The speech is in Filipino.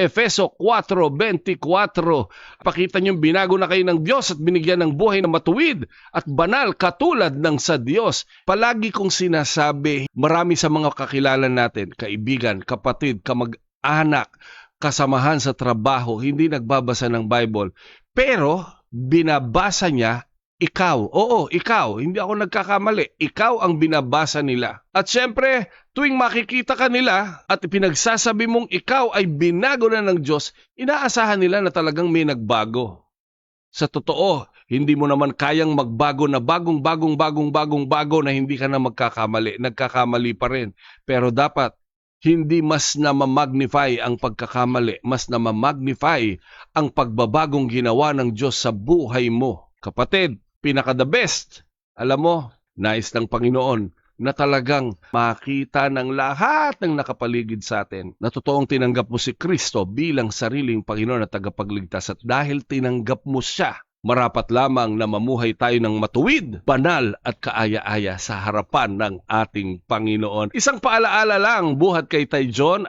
Efeso 4.24. Pakita niyo binago na kayo ng Diyos at binigyan ng buhay na matuwid at banal katulad ng sa Diyos. Palagi kong sinasabi, marami sa mga kakilala natin, kaibigan, kapatid, kamag-anak, kasamahan sa trabaho, hindi nagbabasa ng Bible. Pero binabasa niya ikaw. Oo, ikaw. Hindi ako nagkakamali. Ikaw ang binabasa nila. At syempre, tuwing makikita ka nila at pinagsasabi mong ikaw ay binago na ng Diyos, inaasahan nila na talagang may nagbago. Sa totoo, hindi mo naman kayang magbago na bagong bagong bagong bagong bago na hindi ka na magkakamali. Nagkakamali pa rin. Pero dapat hindi mas na magnify ang pagkakamali, mas na magnify ang pagbabagong ginawa ng Diyos sa buhay mo. Kapatid, pinaka the best. Alam mo, nais ng Panginoon na talagang makita ng lahat ng nakapaligid sa atin na totoong tinanggap mo si Kristo bilang sariling Panginoon at tagapagligtas at dahil tinanggap mo siya, marapat lamang na mamuhay tayo ng matuwid, banal at kaaya-aya sa harapan ng ating Panginoon. Isang paalaala lang, buhat kay Tay John,